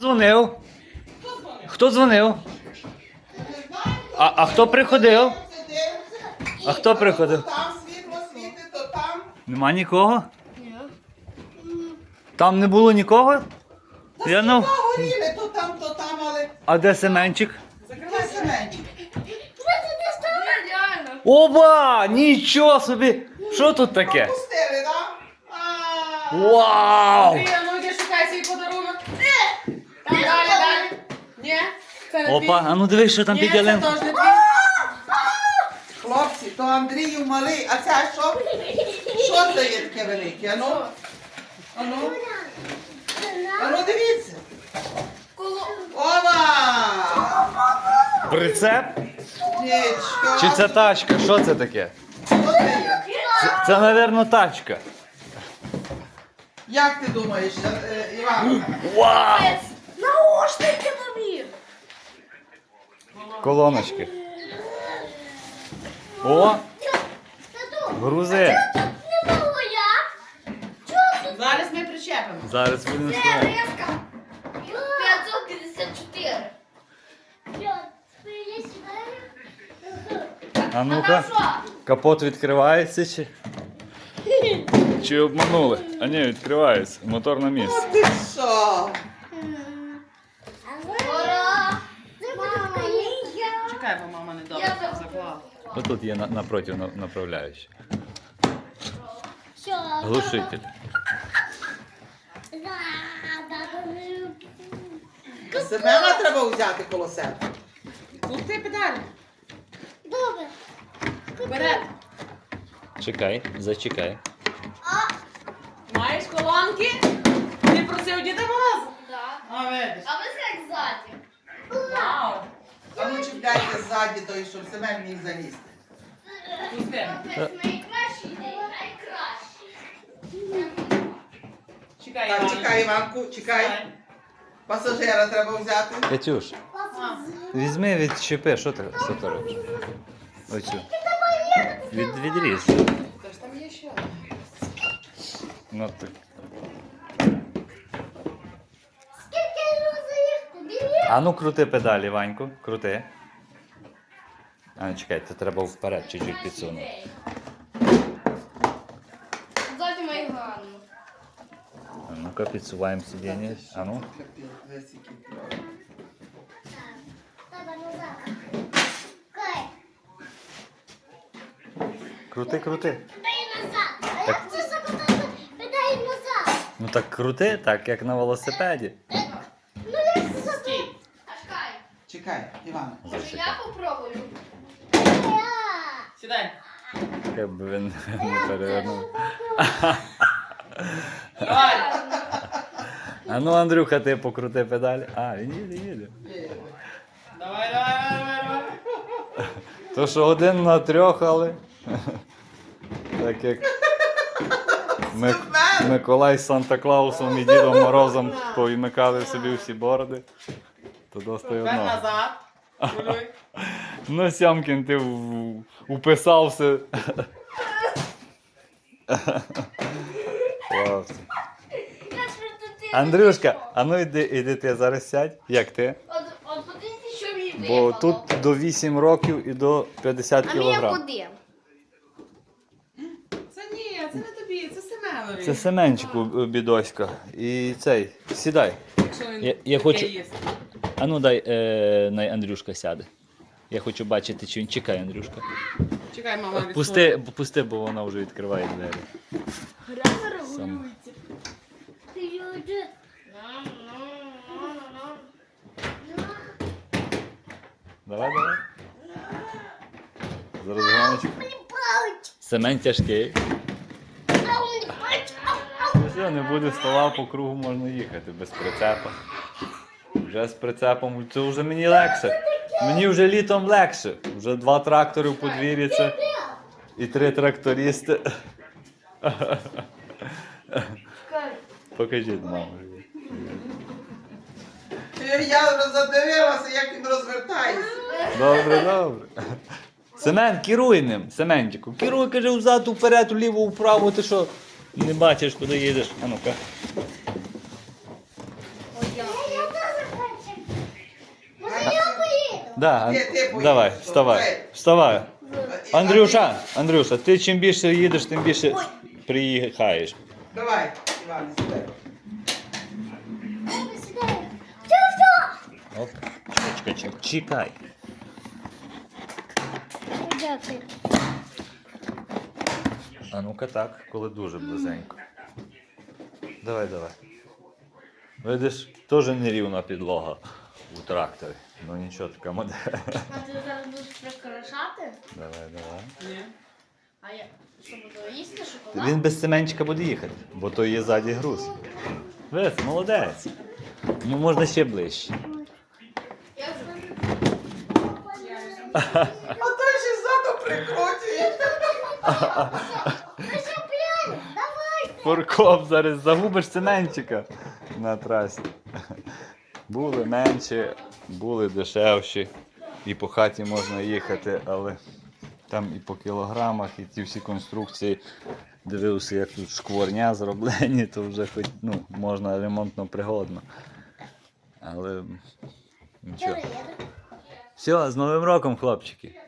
Дзвонив. Хто дзвонив? А, а хто приходив? А хто приходив? Там світло світить, то там. Нема нікого? Там не було нікого? Та Я горіли, то там, то там, але А де Семенчик? закривай семенчик. Оба! Нічого собі! Що тут таке? Пустили, так? Вау! Далі, далі. Ні, це не Опа, твій. а ну дивись, що там Ні, під це ялинкою. теж не твій. Хлопці, то Андрію малий, а це що? Що це є таке велике? Ану? Ану? Ану, дивіться. Ова! Прицеп? Нічка. Чи це тачка? Що це таке? Що це є? Це, це напевно, тачка. Як ти думаєш, е, Іван? Вау! Колоночки. О! Грузи. Зараз ми причепимо. Зараз будемо ставити. 554. А ну-ка. Капот відкривається чи? Чи обманули? А ні, відкривається. Мотор на місці. Ти що? Бо мама не добре заклала. Ну тут є на- напроти на- направляючий. Глушитель. Семена треба взяти коло себе. Пусти педалі. Добре. Вперед. Чекай, зачекай. Маєш колонки? Ти просив Діда Мороза? Да. А, видиш. А ви як ззаді? Чекайте ззаді той, щоб Семен міг залізти. Найкращий найкращий. Чекай, Так, Іван. чекай, Іванку, чекай. Пасажира треба взяти. Катюш, візьми відчепи, що ти, що ти робиш? Оцю. Від, відріз. то ж там є ще. Ну, так. Скільки? Білі? А ну крути педалі, Ваньку, крути. А, чекай, це треба вперед чуть-чуть підсунути. Ззаді мої гарно. А ну-ка підсуваємо сидіння. А ну. Крути, крути. назад. Ну так крути, так як на велосипеді. Ну як це? Чекай, Іван. Я попробую. Сідай. Як би він не перевернув. А ну, Андрюха, ти покрути педалі. А, він їде, їде. Давай, давай, давай, давай. То що один на трьох, але. Так як Ми... Миколай з Санта Клаусом і Дідом Морозом повимикали собі всі бороди. То досить Тепер одно. назад. Ну, Сямкін, ти в- уписався. Клас. Андрюшка, а ну йди, іди ти зараз сядь. Як ти? От, от подивіться, що мені Бо випало. тут до 8 років і до 50 А мені кілограм. куди? Це ні, це не тобі, це Семенові. Це Семенчику бідоська. І цей, сідай. Якщо він Я- я таке хочу- їсть. А ну дай е, най Андрюшка сяде. Я хочу бачити, чи він чекає, Андрюшка. Чекай, мама відсуне. Пусти, пусти, бо вона вже відкриває двері. Сам. Ти люди. Давай, давай. Зараз гоночку. Семен тяжкий. Все, не буде стола по кругу можна їхати без прицепа. Вже з прицепом це вже мені легше. Мені вже літом легше. Вже два трактори в подвір'ї це і три трактористи. Покажіть маму. Я задивилася, як він розвертається. Добре, добре. Семен, керуй ним, Семенчику. Керуй, каже, взад, вперед, вліво, вправо, ти що? Не бачиш, куди їдеш. А ну-ка. Я Да, Ти- ти поїдеш, давай, вставай. Вставай. Андрюша, Андрюша, ти чим більше їдеш, тим більше приїхаєш. Давай, Іван, сідай. Сідай. Оп, чекай, чекай, чекай. Дякую. А ну-ка так, коли дуже близенько. Давай, давай. Видиш, теж нерівна підлога у тракторі. Ну нічого, така модель. А ти зараз будеш прикрашати? Давай, давай. Ні. А я що буду їсти шоколад? Він без Семенчика буде їхати, бо то є ззаді груз. Вес, молодець. Ну можна ще ближче. А той ще ззаду прикрутить. Давай. Фуркоп, зараз загубиш Семенчика на трасі. Були менші, були дешевші. І по хаті можна їхати, але там і по кілограмах, і ті всі конструкції. Дивився, як тут шкворня зроблені, то вже хоч ну, можна ремонтно пригодно. Але нічого. Все, з Новим роком, хлопчики.